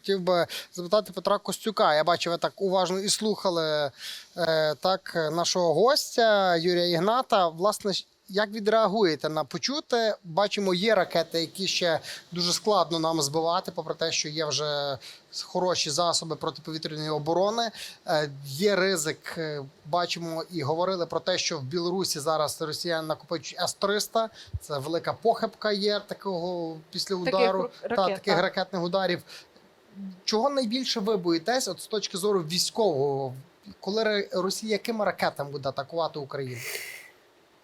хотів би запитати Петра Костюка. Я бачив, ви так уважно і слухали е, так нашого гостя Юрія Ігната. Власне, як відреагуєте на почуте? Бачимо, є ракети, які ще дуже складно нам збивати, попри те, що є вже хороші засоби протиповітряної оборони. Е, Є ризик, е, бачимо і говорили про те, що в Білорусі зараз росіяни накопичують С-300. Це велика похибка є такого після удару ру- та таких так. ракетних ударів. Чого найбільше ви боїтесь, от з точки зору військового, коли Росія якими ракетами буде атакувати Україну?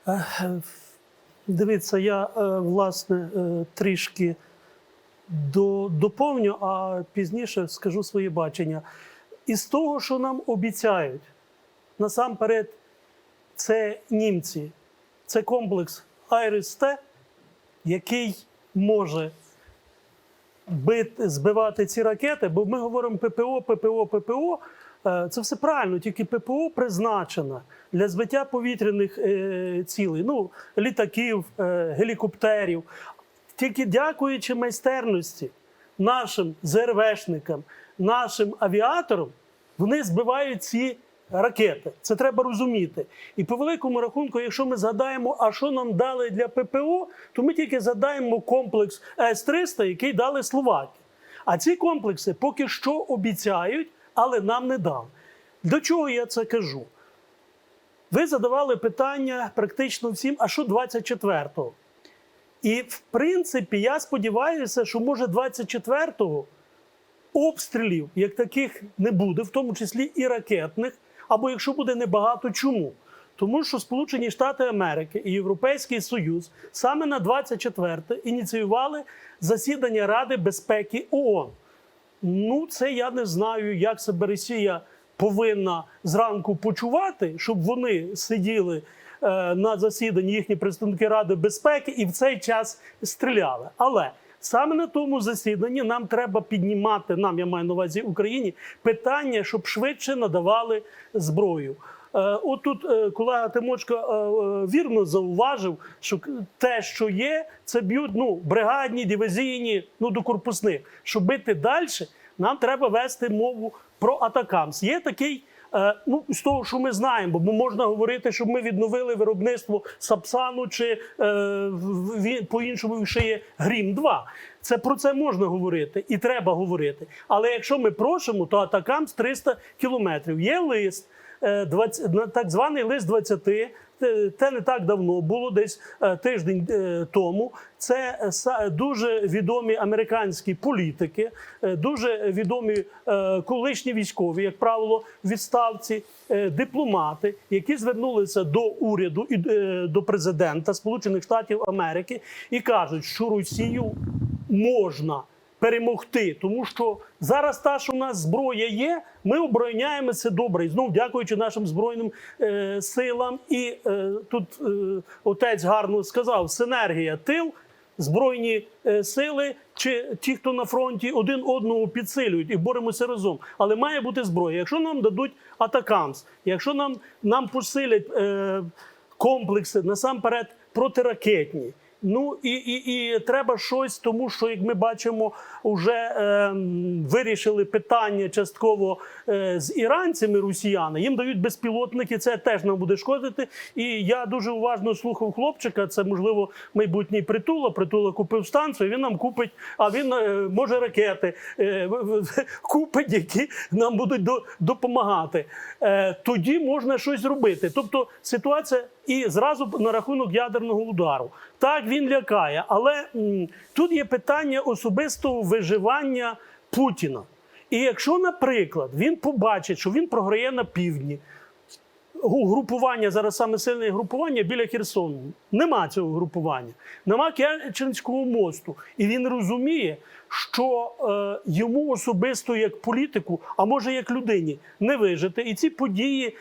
Е, Дивіться, я е, власне е, трішки до- доповню, а пізніше скажу своє бачення. Із того, що нам обіцяють, насамперед, це німці, це комплекс Айрис-Т, який може бити, збивати ці ракети, бо ми говоримо ППО, ППО, ППО. Е, Це все правильно, тільки ППО призначена для збиття повітряних е, цілей, ну, літаків, е, гелікоптерів. Тільки дякуючи майстерності нашим ЗРВшникам, нашим авіаторам, вони збивають ці ракети. Це треба розуміти. І по великому рахунку, якщо ми згадаємо, а що нам дали для ППО, то ми тільки згадаємо комплекс С-300, який дали Словаки. А ці комплекси поки що обіцяють, але нам не дали. До чого я це кажу? Ви задавали питання практично всім, а що 24-го? І в принципі, я сподіваюся, що може 24-го обстрілів як таких не буде, в тому числі і ракетних, або якщо буде небагато, чому? Тому що Сполучені Штати Америки і Європейський Союз саме на 24 ініціювали засідання Ради безпеки ООН. Ну, це я не знаю, як себе Росія повинна зранку почувати, щоб вони сиділи е, на засіданні їхні представники Ради безпеки і в цей час стріляли. Але саме на тому засіданні нам треба піднімати, нам я маю на увазі Україні, питання, щоб швидше надавали зброю. Е, От тут е, колега Тимочко е, е, вірно зауважив, що те, що є, це б'ють ну, бригадні, дивізійні, ну до корпусних. Щоб бити далі, нам треба вести мову про атакамс. Є такий. Е, Ну, з того, що ми знаємо, бо можна говорити, щоб ми відновили виробництво Сапсану чи е, в- по-іншому ще є Грім 2 Це про це можна говорити і треба говорити. Але якщо ми просимо, то атакамс 300 кілометрів. Є лист, 20, на- так званий лист 20, те- не так давно було, десь е, тиждень е, тому. Це е, дуже відомі американські політики, е, дуже відомі е, колишні військові, як правило, відставці, е, дипломати, які звернулися до уряду і е, до президента Сполучених Штатів Америки і кажуть, що Росію можна перемогти, тому що зараз та, що в нас зброя є, ми обороняємося добре. І знов дякуючи нашим збройним е, силам. І е, тут е, отець гарно сказав: синергія тил. Збройні е, сили чи ті, хто на фронті один одного підсилюють і боремося разом. Але має бути зброя. Якщо нам дадуть атакамс, якщо нам, нам посилять е, комплекси насамперед протиракетні. Ну і, і, і треба щось, тому що, як ми бачимо, вже е, вирішили питання частково е, з іранцями росіяни. Їм дають безпілотники, це теж нам буде шкодити. І я дуже уважно слухав хлопчика. Це можливо майбутній притула. Притула купив станцію. Він нам купить, а він е, може ракети е, купить, які нам будуть до, допомагати. Е, тоді можна щось зробити. Тобто ситуація і зразу на рахунок ядерного удару. Так він лякає, але м, тут є питання особистого виживання Путіна. І якщо, наприклад, він побачить, що він програє на півдні, угрупування зараз саме сильне групування біля Херсону. Нема цього групування, нема Керченського мосту. І він розуміє, що е, йому особисто як політику, а може як людині, не вижити. І ці події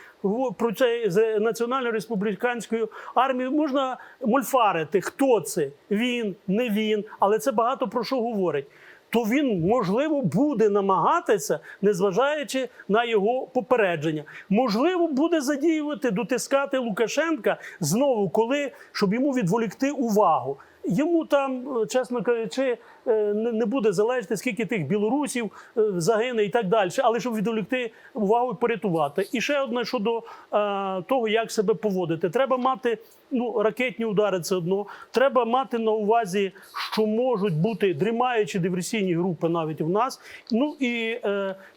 про це з національно-республіканською армією можна мульфарити. Хто це? Він, не він, але це багато про що говорить то він можливо буде намагатися, незважаючи на його попередження. Можливо, буде задіювати, дотискати Лукашенка знову, коли щоб йому відволікти увагу. Йому там, е, чесно кажучи, е, не буде залежати, скільки тих білорусів е, загине і так далі, але щоб відволікти увагу і порятувати. І ще одне щодо того, як себе поводити. Треба мати ну, ракетні удари, це одно. Треба мати на увазі, що можуть бути дрімаючі диверсійні групи навіть в нас. Ну і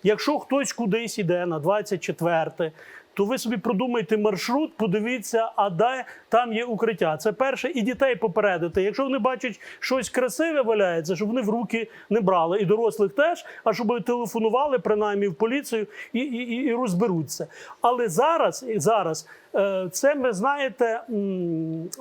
якщо хтось кудись іде на 24 то ви собі продумайте маршрут, подивіться, а де там є укриття. Це перше, і дітей попередити. Якщо вони бачать щось красиве валяється, щоб вони в руки не брали, і дорослих теж, а щоб телефонували принаймні в поліцію і, і, і, розберуться. Але зараз, зараз е, це ми знаєте,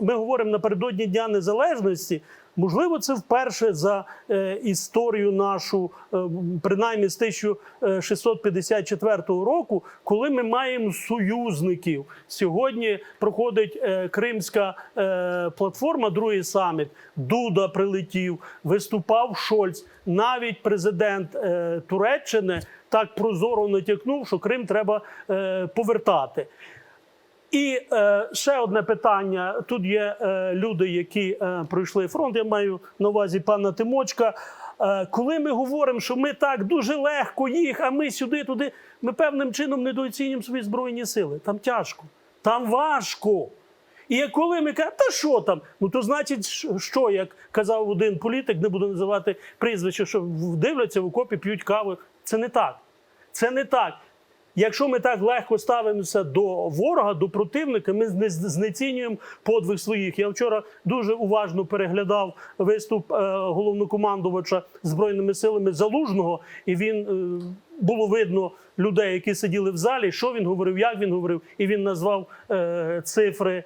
ми говоримо напередодні Дня Незалежності. Можливо, це вперше за е, історію нашу, е, принаймні з 1654 року, коли ми маємо союзників. Сьогодні проходить е, Кримська платформа, другий саміт. Дуда прилетів, виступав Шольц. Навіть президент Туреччини так прозоро натякнув, що Крим треба повертати. І е, ще одне питання. Тут є е, люди, які е, пройшли фронт. Я маю на увазі пана Тимочка. Е, коли ми говоримо, що ми так дуже легко їх, а ми сюди, туди, ми певним чином недооцінюємо свої збройні сили. Там тяжко, там важко. І коли ми кажемо, та що там? Ну то значить, що- як казав один політик, не буду називати прізвище, що дивляться в окопі, п'ють каву. Це не так. Це не так. Якщо ми так легко ставимося до ворога, до противника, ми знецінюємо подвиг своїх. Я вчора дуже уважно переглядав виступ е, головнокомандувача збройними силами Залужного, і він е, було видно людей, які сиділи в залі, що він говорив, як він говорив, і він назвав е, цифри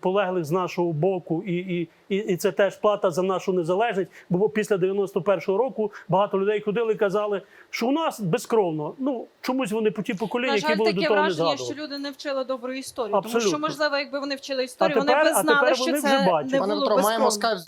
полеглих з нашого боку, і, і, і, це теж плата за нашу незалежність. Бо після 91-го року багато людей ходили і казали, що у нас безкровно. Ну чомусь вони по ті покоління, На які були до таке того враження, згадували. що люди не вчили добру історію. Тому що, можливо, якби вони вчили історію, А вони тепер- б а знали, тепер що вони це вже бачать. не було Петро, маємо безкровно. скайп